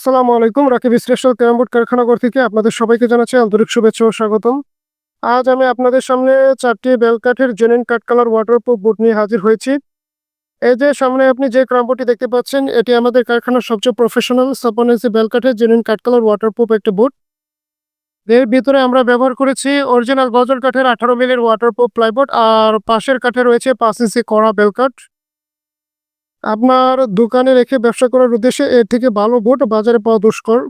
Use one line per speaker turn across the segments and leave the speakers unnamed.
আসসালামু আলাইকুম, Rakib special carrom board কারখানাগর থেকে আপনাদের সবাইকে জানাচ্ছি আন্তরিক শুভেচ্ছা ও স্বাগতম। আজ আমি আপনাদের সামনে চারটি বেলকাঠের genuine cut colour waterproof boot নিয়ে হাজির হয়েছি। এই যে সামনে আপনি যে ক্রামবোর্ডটি দেখতে পাচ্ছেন, এটি আমাদের কারখানার সবচেয়ে প্রফেশনাল সাপনেসি বেলকাঠের জেনুইন কাট কালার ওয়াটারপ্রুফ একটি বুট এর ভিতরে আমরা ব্যবহার করেছি অরিজিনাল গজল কাঠের আঠারো মিলির ওয়াটারপ্রুফ প্লাইবোর্ড আর পাশের কাঠে রয়েছে পাঁচ ইঞ্চি কড়া বেলকাঠ। আপনার দোকানে রেখে ব্যবসা করার উদ্দেশ্যে এর থেকে ভালো বুট বাজারে পাওয়া দুষ্কর।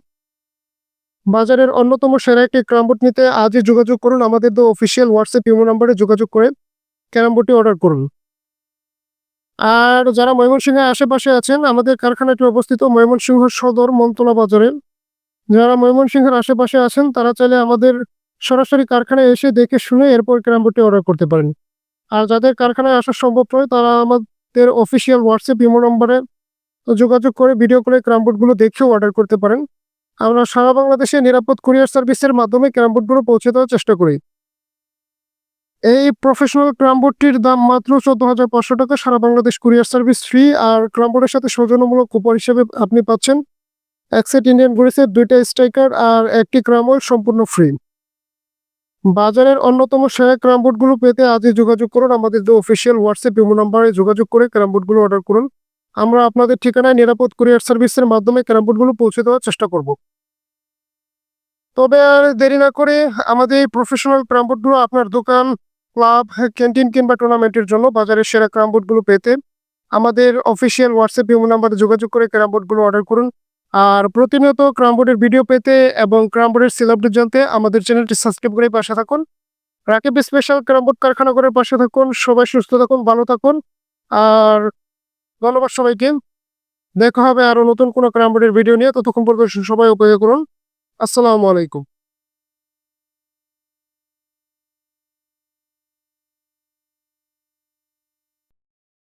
বাজারের অন্যতম সেরা একটি ক্রামবোর্ড নিতে আজই যোগাযোগ করুন আমাদের তো অফিসিয়াল হোয়াটসঅ্যাপ ইমো নাম্বারে যোগাযোগ করে ক্যারামবোর্ডটি অর্ডার করুন। আর যারা ময়মনসিংহের আশেপাশে আছেন, আমাদের কারখানাটি অবস্থিত ময়মনসিংহ সদর মন্তলা বাজারে যারা ময়মনসিংহের আশেপাশে আছেন, তারা চাইলে আমাদের সরাসরি কারখানায় এসে দেখে শুনে এরপর ক্যারামবোর্ডটি অর্ডার করতে পারেন। আর যাদের কারখানায় আসা সম্ভব নয়, তারা আমাদের অফিসিয়াল হোয়াটসঅ্যাপ ইমো নম্বরে যোগাযোগ করে ভিডিও করে ক্যারামবোর্ডগুলো দেখেও অর্ডার করতে পারেন। আমরা সারা বাংলাদেশে নিরাপদ কুরিয়ার সার্ভিসের মাধ্যমে ক্যারামবোর্ডগুলো পৌঁছে দেওয়ার চেষ্টা করি। এই প্রফেশনাল ক্রামবোর্ডটির দাম মাত্র চোদ্দ হাজার পাঁচশো টাকা। সারা বাংলাদেশ কুরিয়ার সার্ভিস ফ্রি আর ক্রামবোর্ডের সাথে সৌজন্যমূলক কুপন হিসেবে আপনি পাচ্ছেন। এক সেট ইন্ডিয়ান গুড়িসের দুইটা স্ট্রাইকার আর একটি ক্রামবোর্ড সম্পূর্ণ ফ্রি বাজারের অন্যতম সেরা ক্রামবোর্ডগুলো পেতে আজই যোগাযোগ করুন। আমাদের যে অফিসিয়াল হোয়াটসঅ্যাপ ইমো নাম্বারে যোগাযোগ করে ক্রামবোর্ডগুলো অর্ডার করুন। আমরা আপনাদের ঠিকানায় নিরাপদ কুরিয়ার সার্ভিসের মাধ্যমে ক্যারামবোর্ডগুলো পৌঁছে দেওয়ার চেষ্টা করব। তবে আর দেরি না করে আমাদের এই প্রফেশনাল ক্রামবোর্ডগুলো আপনার দোকান ক্লাব ক্যান্টিন কিংবা টুর্নামেন্টের জন্য বাজারের সেরা ক্রামবোর্ডগুলো পেতে আমাদের অফিসিয়াল হোয়াটসঅ্যাপ ইমো নাম্বারে যোগাযোগ করে ক্রামবোর্ডগুলো অর্ডার করুন। আর প্রতিনিয়ত ক্রামবোর্ডের ভিডিও পেতে এবং ক্রামবোর্ডের সেল আপডেট জানতে আমাদের চ্যানেলটি সাবস্ক্রাইব করে পাশে থাকুন। রাকিব স্পেশাল ক্রামবোর্ড কারখানা করে পাশে থাকুন, সবাই সুস্থ থাকুন, ভালো থাকুন আর ধন্যবাদ সবাইকে। দেখা হবে আরও নতুন কোনো ক্রামবোর্ডের ভিডিও নিয়ে, ততক্ষণ পর্যন্ত সবাই উপভোগ করুন। আসসালামু আলাইকুম।